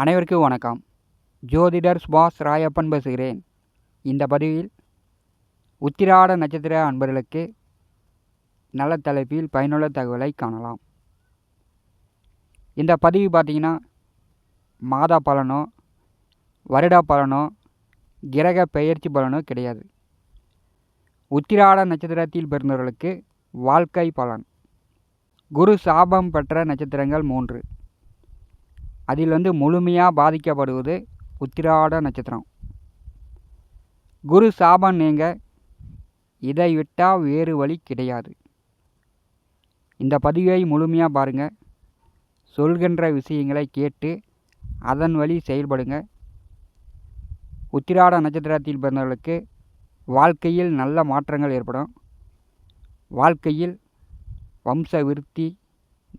அனைவருக்கும் வணக்கம். ஜோதிடர் சுபாஷ் ராயப்பன் பேசுகிறேன். இந்த பதிவில் உத்திராட நட்சத்திர அன்பர்களுக்கு நல்ல தலைப்பில் பயனுள்ள தகவலை காணலாம். இந்த பதிவு பார்த்திங்கன்னா மாதா பலனோ வருட பலனோ கிரக பெயர்ச்சி பலனோ கிடையாது. உத்திராட நட்சத்திரத்தில் பிறந்தவர்களுக்கு வாழ்க்கை பலன். குரு சாபம் பெற்ற நட்சத்திரங்கள் மூன்று. அதில் வந்து முழுமையாக பாதிக்கப்படுவது உத்திராட நட்சத்திரம். குரு சாபம் நீங்க இதை விட்டால் வேறு வழி கிடையாது. இந்த பதிவை முழுமையாக பாருங்கள் சொல்கின்ற விஷயங்களை கேட்டு அதன் வழி செயல்படுங்க. உத்திராட நட்சத்திரத்தில் பிறந்தவர்களுக்கு வாழ்க்கையில் நல்ல மாற்றங்கள் ஏற்படும். வாழ்க்கையில் வம்ச விருத்தி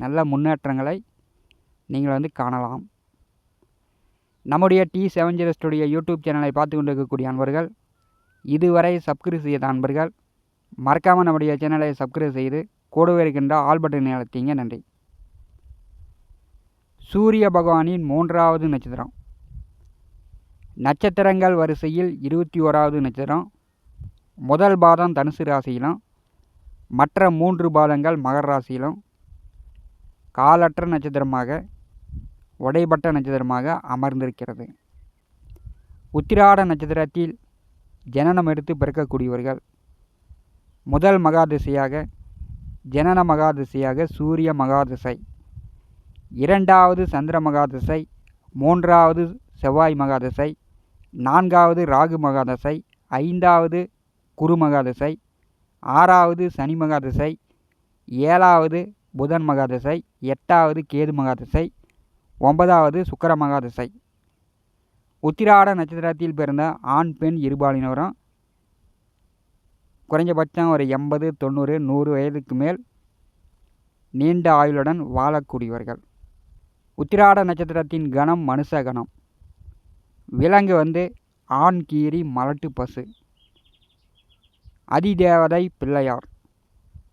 நல்ல முன்னேற்றங்களை நீங்கள் வந்து காணலாம். நம்முடைய T seven zero studio YouTube சேனலை பார்த்து கொண்டு இருக்கக்கூடிய அன்பர்கள் இதுவரை சப்ஸ்கிரைப் செய்த அன்பர்கள் மறக்காமல் நம்முடைய சேனலை சப்ஸ்கிரைப் செய்து கூடவே இருக்கின்ற ஆல் பட்டனை அழைத்தீங்க. நன்றி. சூரிய பகவானின் மூன்றாவது நட்சத்திரம். நட்சத்திரங்கள் வரிசையில் இருபத்தி ஓராவது நட்சத்திரம். முதல் பாதம் தனுசு ராசியிலும் மற்ற மூன்று பாதங்கள் மகர ராசியிலும். காலற்ற நட்சத்திரமாக உடைபட்ட நட்சத்திரமாக அமர்ந்திருக்கிறது. உத்திராட நட்சத்திரத்தில் ஜனனம் எடுத்து பிறக்கக்கூடியவர்கள். முதல் மகாதிசையாக ஜனன மகாதிசையாக சூரிய மகாதிசை. இரண்டாவது சந்திர மகாதிசை மூன்றாவது செவ்வாய் மகாதிசை நான்காவது ராகு மகாதசை ஐந்தாவது குரு மகாதசை ஆறாவது சனி மகாதசை ஏழாவது புதன் மகாதசை எட்டாவது கேது மகாதசை ஒன்பதாவது சுக்கர மகாதசை. உத்திராட நட்சத்திரத்தில் பிறந்த ஆண் பெண் இருபாலினரும் குறைஞ்சபட்சம் ஒரு எண்பது தொண்ணூறு நூறு வயதுக்கு மேல் நீண்ட ஆயுளுடன் வாழக்கூடியவர்கள். உத்திராட நட்சத்திரத்தின் கணம் மனுஷ கணம். விலங்கு வந்து ஆண் கீரி மலட்டு பசு. அதிதேவதை பிள்ளையார்.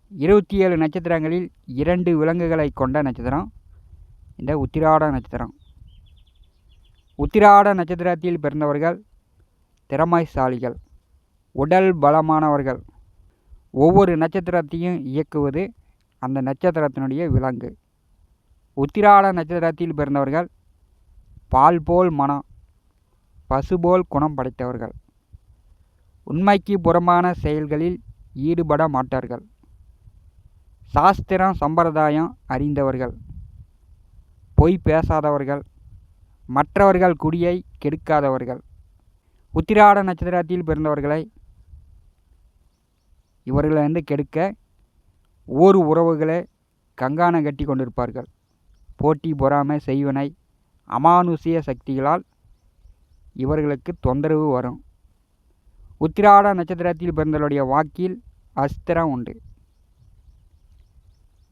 இருபத்தி ஏழு நட்சத்திரங்களில் இரண்டு விலங்குகளை கொண்ட நட்சத்திரம். இந்த உத்திராட நட்சத்திரம். உத்திராட நட்சத்திரத்தில் பிறந்தவர்கள் திறமைசாலிகள் உடல் பலமானவர்கள். ஒவ்வொரு நட்சத்திரத்தையும் இயக்குவது அந்த நட்சத்திரத்தினுடைய விலங்கு. உத்திராட நட்சத்திரத்தில் பிறந்தவர்கள் பால் போல் மனம் பசுபோல் குணம் படைத்தவர்கள். உண்மைக்கு புறம்பான செயல்களில் ஈடுபட மாட்டார்கள். சாஸ்திரம் சம்பிரதாயம் அறிந்தவர்கள். பொய் பேசாதவர்கள் மற்றவர்கள் குடியை கெடுக்காதவர்கள் உத்திராட நட்சத்திரத்தில் பிறந்தவர்களை இவர்களை வந்து கெடுக்க ஊர் உறவுகளை கங்கானம் கட்டி கொண்டிருப்பார்கள். போட்டி பொறாமை செய்வனை அமானுஷிய சக்திகளால் இவர்களுக்கு தொந்தரவு வரும். உத்திராட நட்சத்திரத்தில் பிறந்தவருடைய வாக்கில் அஸ்திரம் உண்டு.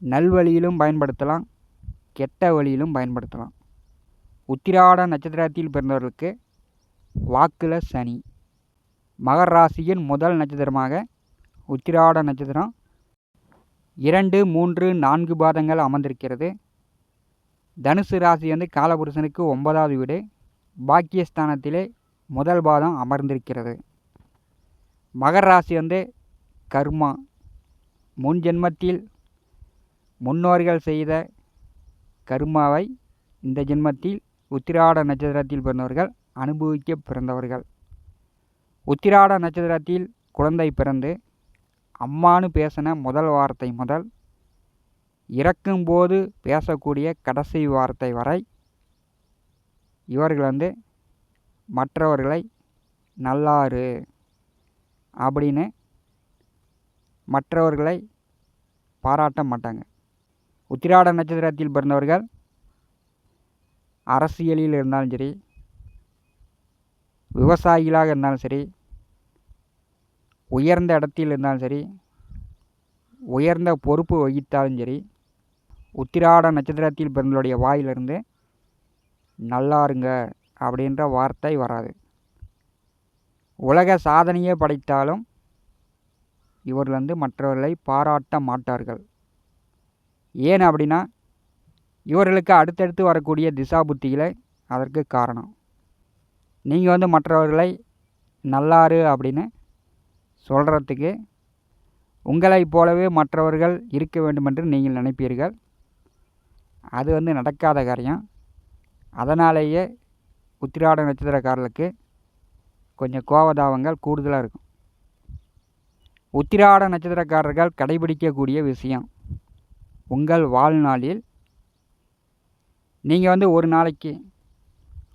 நல்வழியிலும் பயன்படுத்தலாம். கெட்ட வழியிலும் பயன்படுத்தலாம். உத்திராட நட்சத்திரத்தில் பிறந்தவர்களுக்கு வாக்கில் சனி. மகர் ராசியின் முதல் நட்சத்திரமாக உத்திராட நட்சத்திரம் இரண்டு மூன்று நான்கு பாதங்கள் அமர்ந்திருக்கிறது. தனுசு ராசி வந்து காலபுருஷனுக்கு ஒன்பதாவது வீடு. பாக்கியஸ்தானத்திலே முதல் பாதம் அமர்ந்திருக்கிறது. மகர் ராசி வந்து கர்மா. முன் ஜென்மத்தில் முன்னோர்கள் செய்த கர்மாவை இந்த ஜென்மத்தில் உத்திராட நட்சத்திரத்தில் பிறந்தவர்கள் அனுபவிக்க பிறந்தவர்கள். உத்திராட நட்சத்திரத்தில் குழந்தை பிறந்து அம்மானு பேசின முதல் வார்த்தை முதல் இறக்கும்போது பேசக்கூடிய கடைசி வார்த்தை வரை இவர்கள் வந்து மற்றவர்களை நல்லாரு அப்படின்னு மற்றவர்களை பாராட்ட மாட்டாங்க. உத்திராட நட்சத்திரத்தில் பிறந்தவர்கள் அரசியலில் இருந்தாலும் சரி விவசாயிகளாக இருந்தாலும் சரி உயர்ந்த இடத்தில் இருந்தாலும் சரி உயர்ந்த பொறுப்பு வகித்தாலும் சரி உத்திராட நட்சத்திரத்தில் பிறந்தவருடைய வாயிலிருந்து நல்லா இருங்க அப்படின்ற வார்த்தை வராது. உலக சாதனையே படைத்தாலும் இவர்கள் வந்து மற்றவர்களை பாராட்ட மாட்டார்கள். ஏன் அப்படின்னா இவர்களுக்கு அடுத்தடுத்து வரக்கூடிய திசா புத்திகளை அதற்கு காரணம். நீங்கள் வந்து மற்றவர்களை நல்லாரு அப்படின்னு சொல்கிறதுக்கு உங்களைப் போலவே மற்றவர்கள் இருக்க வேண்டுமென்று நீங்கள் நினைப்பீர்கள். அது வந்து நடக்காத காரியம். அதனாலேயே உத்திராட நட்சத்திரக்காரர்களுக்கு கொஞ்சம் கோபதாபங்கள் கூடுதலாக இருக்கும். உத்திராட நட்சத்திரக்காரர்கள் கடைபிடிக்கக்கூடிய விஷயம் உங்கள் வாழ்நாளில் நீங்கள் வந்து ஒரு நாளைக்கு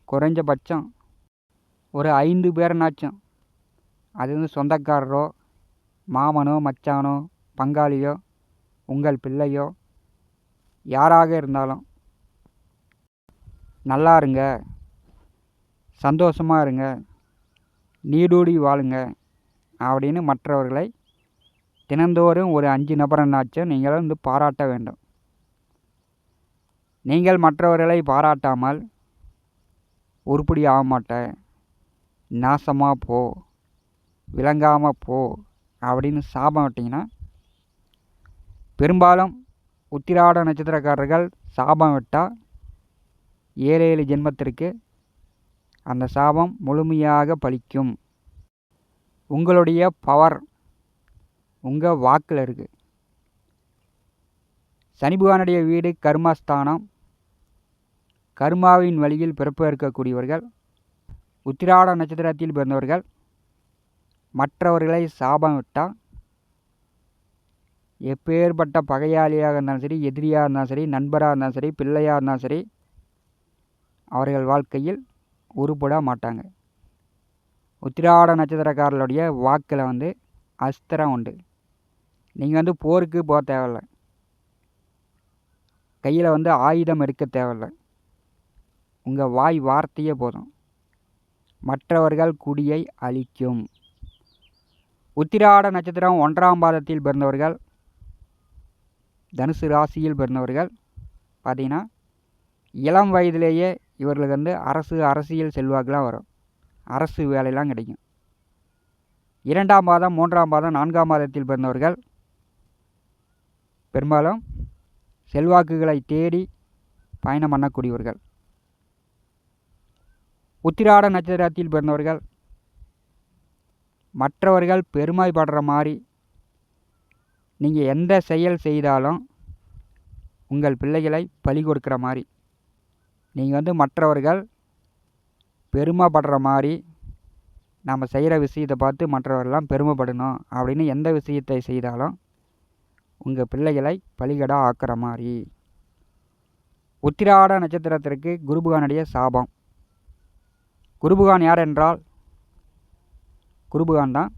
குறைஞ்சபட்சம் ஒரு ஐந்து பேரனாச்சும் அது வந்து சொந்தக்காரரோ மாமனோ மச்சானோ பங்காளியோ உங்கள் பிள்ளையோ யாராக இருந்தாலும் நல்லா இருங்க சந்தோஷமாக இருங்க நீடூடி வாழுங்க அப்படின்னு மற்றவர்களை தினந்தோறும் ஒரு அஞ்சு நபரனாச்சும் நீங்கள் வந்து பாராட்ட வேண்டும். நீங்கள் மற்றவர்களை பாராட்டாமல் உருப்படி ஆக மாட்டேன். நாசமாக போ விளங்காமல் போ அப்படின்னு சாபம் விட்டிங்கன்னா பெரும்பாலும் உத்திராட நட்சத்திரக்காரர்கள் சாபம் விட்டால் ஏழு ஏழு ஜென்மத்திற்கு அந்த சாபம் முழுமையாக பலிக்கும். உங்களுடைய பவர் உங்கள் வாக்கில் இருக்குது சனி பகவானுடைய வீடு கர்மஸ்தானம். கர்மாவின் வழியில் பிறப்பு இருக்கக்கூடியவர்கள் உத்திராட நட்சத்திரத்தில் பிறந்தவர்கள். மற்றவர்களை சாபம் விட்டால் எப்பேற்பட்ட பகையாளியாக இருந்தாலும் சரி எதிரியாக இருந்தாலும் சரி நண்பராக இருந்தாலும் சரி பிள்ளையாக இருந்தாலும் சரி அவர்கள் வாழ்க்கையில் உருப்பட மாட்டாங்க. உத்திராட நட்சத்திரக்காரர்களுடைய வாக்கில் வந்து அஸ்திரம் உண்டு. நீங்கள் வந்து போருக்கு போக தேவையில்ல. கையில் வந்து ஆயுதம் எடுக்க தேவையில்ல. உங்கள் வாய் வார்த்தையே போதும். மற்றவர்கள் குடியை அழிக்கும். உத்திராட நட்சத்திரம் ஒன்றாம் பாதத்தில் பிறந்தவர்கள் தனுசு ராசியில் பிறந்தவர்கள் பார்த்திங்கன்னா இளம் வயதிலேயே இவர்களுக்கு வந்து அரசு அரசியல் செல்வாக்கெலாம் வரும். அரசு வேலையெல்லாம் கிடைக்கும். இரண்டாம் மாதம் மூன்றாம் மாதம் நான்காம் மாதத்தில் பிறந்தவர்கள் பெரும்பாலும் செல்வாக்குகளை தேடி பயணம் பண்ணக்கூடியவர்கள். உத்திராட நட்சத்திரத்தில் பிறந்தவர்கள் மற்றவர்கள் பெருமைப்படுற மாதிரி நீங்கள் எந்த செயல் செய்தாலும் உங்கள் பிள்ளைகளை பலி கொடுக்குற மாதிரி நீங்கள் வந்து மற்றவர்கள் பெருமைப்படுற மாதிரி நம்ம செய்கிற விஷயத்தை பார்த்து மற்றவர்கள்லாம் பெருமைப்படணும் அப்படின்னு எந்த விஷயத்தை செய்தாலும் உங்கள் பிள்ளைகளை பலிகடா ஆக்குற மாதிரி உத்திராட நட்சத்திரத்திற்கு குருபுகானுடைய சாபம். குருபுகான் யார் என்றால் குருபுகான் தான்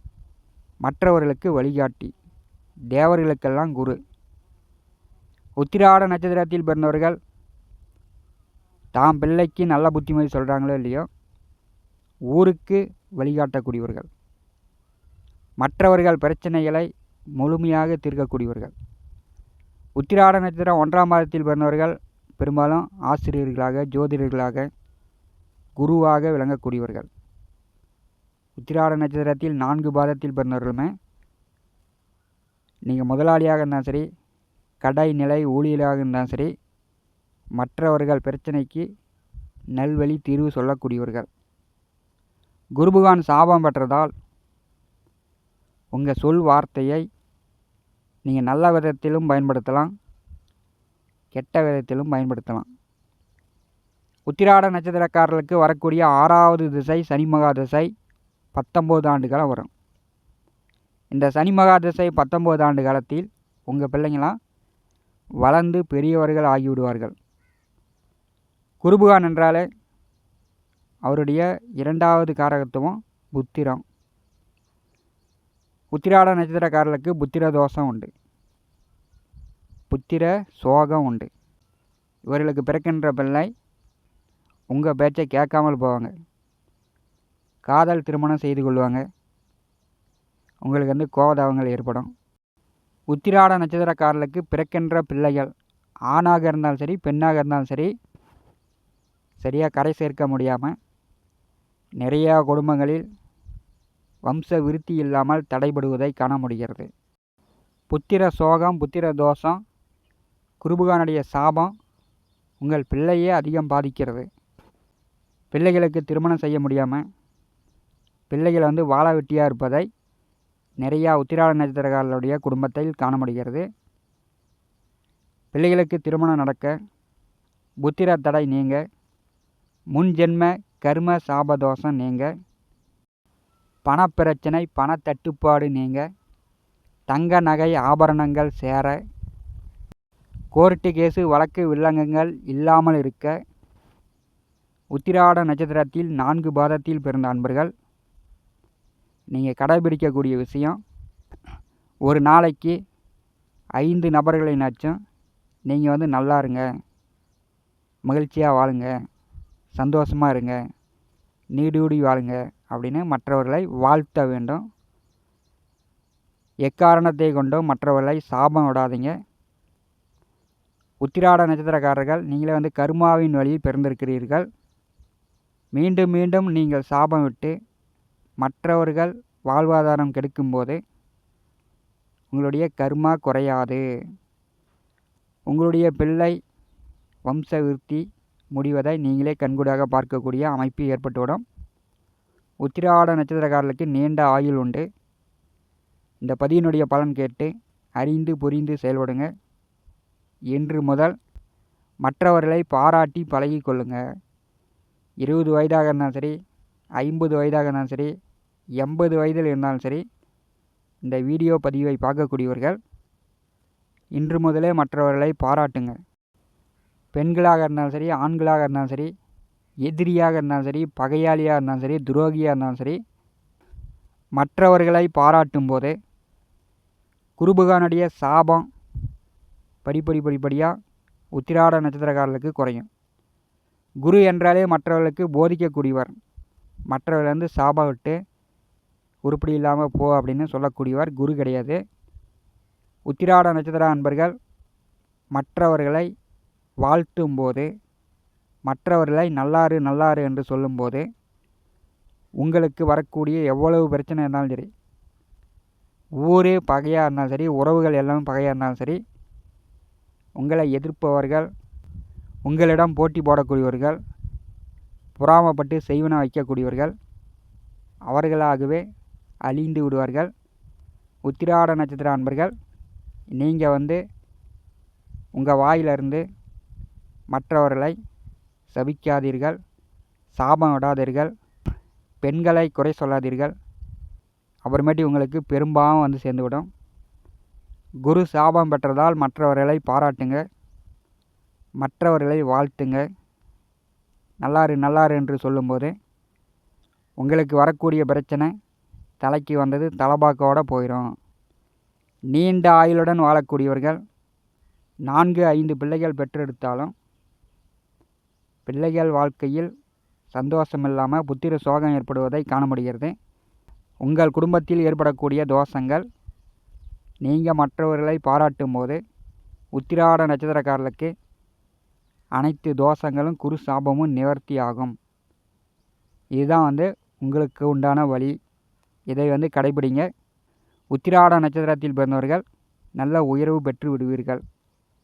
மற்றவர்களுக்கு வழிகாட்டி. தேவர்களுக்கெல்லாம் குரு. உத்திராட நட்சத்திரத்தில் பிறந்தவர்கள் தாம் பிள்ளைக்கு நல்ல புத்திமதி சொல்கிறாங்களோ இல்லையோ ஊருக்கு வழிகாட்டக்கூடியவர்கள். மற்றவர்கள் பிரச்சனைகளை முழுமையாக தீர்க்கக்கூடியவர்கள். உத்திராட நட்சத்திரம் ஒன்றாம் மாதத்தில் பிறந்தவர்கள் பெரும்பாலும் ஆசிரியர்களாக ஜோதிடர்களாக குருவாக விளங்கக்கூடியவர்கள். உத்திராட நட்சத்திரத்தில் நான்கு பாதத்தில் பிறந்தவர்களுமே நீங்கள் முதலாளியாக இருந்தாலும் சரி கடை நிலை ஊழியராக இருந்தாலும் சரி மற்றவர்கள் பிரச்சனைக்கு நல்வழி தீர்வு சொல்லக்கூடியவர்கள். குருபகான் சாபம் பெற்றதால் உங்கள் சொல் வார்த்தையை நீங்கள் நல்ல விதத்திலும் பயன்படுத்தலாம் கெட்ட விதத்திலும் பயன்படுத்தலாம். உத்திராட நட்சத்திரக்காரர்களுக்கு வரக்கூடிய ஆறாவது திசை சனி மகா திசை பத்தொம்போது ஆண்டு காலம் வரும். இந்த சனி மகா திசை பத்தொம்போது ஆண்டு காலத்தில் உங்கள் பிள்ளைங்களாம் வளர்ந்து பெரியவர்கள் ஆகிவிடுவார்கள். குருபுகான் என்றாலே அவருடைய இரண்டாவது காரகத்துவம் புத்திரம். உத்திராட நட்சத்திரக்காரர்களுக்கு புத்திர தோஷம் உண்டு. புத்திர சோகம் உண்டு. இவர்களுக்கு பிறக்கின்ற பிள்ளை உங்கள் பேச்சை கேட்காமல் போவாங்க. காதல் திருமணம் செய்து கொள்வாங்க. உங்களுக்கு வந்து கோபதாபங்கள் ஏற்படும். உத்திராட நட்சத்திரக்காரர்களுக்கு பிறக்கின்ற பிள்ளைகள் ஆணாக இருந்தாலும் சரி பெண்ணாக இருந்தாலும் சரி சரியாக கரை சேர்க்க முடியாமல் நிறையா குடும்பங்களில் வம்ச விருத்தி இல்லாமல் தடைபடுவதை காண முடிகிறது. புத்திர சோகம் புத்திர தோஷம் குருபுகானுடைய சாபம் உங்கள் பிள்ளையே அதிகம் பாதிக்கிறது. பிள்ளைகளுக்கு திருமணம் செய்ய முடியாமல் பிள்ளைகள் வந்து வாழ வெட்டியாக இருப்பதை நிறையா உத்திராட நட்சத்திரக்காரர்களுடைய குடும்பத்தில் காண முடிகிறது. பிள்ளைகளுக்கு திருமணம் நடக்க புத்திர தடை நீங்க முன்ஜென்ம கர்ம சாபதோஷம் நீங்க பணப்பிரச்சனை பணத்தட்டுப்பாடு நீங்க தங்க நகை ஆபரணங்கள் சேர கோர்ட்டு கேஸு வழக்கு வில்லங்கங்கள் இல்லாமல் இருக்க உத்திராட நட்சத்திரத்தில் நான்கு பாதத்தில் பிறந்த அன்பர்கள் நீங்கள் கடைபிடிக்கக்கூடிய விஷயம் ஒரு நாளைக்கு ஐந்து நபர்களினாச்சும் நீங்கள் வந்து நல்லா இருங்க மகிழ்ச்சியாக வாழுங்க சந்தோஷமாக இருங்க நீடூடி வாழுங்க. அப்படின்னு மற்றவர்களை வாழ்த்த வேண்டும். எக்காரணத்தை கொண்டும் மற்றவர்களை சாபம் விடாதீங்க. உத்திராட நட்சத்திரக்காரர்கள் நீங்களே வந்து கர்மாவின் வழியில் பிறந்திருக்கிறீர்கள். மீண்டும் மீண்டும் நீங்கள் சாபம் விட்டு மற்றவர்கள் வாழ்வாதாரம் கெடுக்கும்போது உங்களுடைய கர்மா குறையாது. உங்களுடைய பிள்ளை வம்ச விருத்தி முடிவதை நீங்களே கண்கூடாக பார்க்கக்கூடிய அமைப்பு ஏற்பட்டுவிடும். உத்திராட நட்சத்திரக்காரர்களுக்கு நீண்ட ஆயுள் உண்டு. இந்த பதியினுடைய பலன் கேட்டு அறிந்து புரிந்து செயல்படுங்க. இன்று முதல் மற்றவர்களை பாராட்டி பழகி கொள்ளுங்க. இருபது வயதாக இருந்தாலும் சரி ஐம்பது வயதாக இருந்தாலும் சரி எண்பது வயதில் இருந்தாலும் சரி இந்த வீடியோ பதிவை பார்க்கக்கூடியவர்கள் இன்று முதலே மற்றவர்களை பாராட்டுங்க. பெண்களாக இருந்தாலும் சரி ஆண்களாக இருந்தாலும் சரி எதிரியாக இருந்தாலும் சரி பகையாளியாக இருந்தாலும் சரி துரோகியாக இருந்தாலும் சரி மற்றவர்களை பாராட்டும் போது குருபகானுடைய சாபம் படிப்படி படிப்படியாக உத்திராட நட்சத்திரக்காரர்களுக்கு குறையும். குரு என்றாலே மற்றவர்களுக்கு போதிக்கக்கூடியவர். மற்றவர்கள் வந்து சாபம் விட்டு உருப்படி இல்லாமல் போ அப்படின்னு சொல்லக்கூடியவர் குரு கிடையாது. உத்திராட நட்சத்திர அன்பர்கள் மற்றவர்களை வாழ்த்தும் போது மற்றவர்களை நல்லாறு நல்லாறு என்று சொல்லும்போது உங்களுக்கு வரக்கூடிய எவ்வளவு பிரச்சனை இருந்தாலும் சரி ஊரே பகையாக இருந்தாலும் சரி உறவுகள் எல்லாமே பகையாக இருந்தாலும் சரி உங்களை எதிர்ப்பவர்கள் உங்களிடம் போட்டி போடக்கூடியவர்கள் பொறாமப்பட்டு செய்வன வைக்கக்கூடியவர்கள் அவர்களாகவே அழிந்து விடுவார்கள். உத்திராட நட்சத்திர அன்பர்கள் நீங்கள் வந்து உங்கள் வாயிலிருந்து மற்றவர்களை சபிக்காதீர்கள் சாபம் விடாதீர்கள் பெண்களை குறை சொல்லாதீர்கள். அப்புறமேட்டு உங்களுக்கு பெரும்பாலும் வந்து சேர்ந்துவிடும். குரு சாபம் பெற்றதால் மற்றவர்களை பாராட்டுங்க. மற்றவர்களை வாழ்த்துங்க. நல்லாரு நல்லாரு என்று சொல்லும்போது உங்களுக்கு வரக்கூடிய பிரச்சனை தலைக்கு வந்தது தலைபாக்கோடு போயிடும் நீண்ட ஆயுளுடன் வாழக்கூடியவர்கள் நான்கு ஐந்து பிள்ளைகள் பெற்றெடுத்தாலும் பிள்ளைகள் வாழ்க்கையில் சந்தோஷம் இல்லாமல் புத்திர சோகம் ஏற்படுவதை காண முடிகிறது உங்கள் குடும்பத்தில் ஏற்படக்கூடிய தோஷங்கள் நீங்கள் மற்றவர்களை பாராட்டும் போது உத்திராட நட்சத்திரக்காரர்களுக்கு அனைத்து தோஷங்களும் குரு சாபமும் நிவர்த்தி ஆகும். இதுதான் வந்து உங்களுக்கு உண்டான வழி. இதை வந்து கடைபிடிங்க. உத்திராட நட்சத்திரத்தில் பிறந்தவர்கள் நல்ல உயர்வு பெற்று விடுவீர்கள்.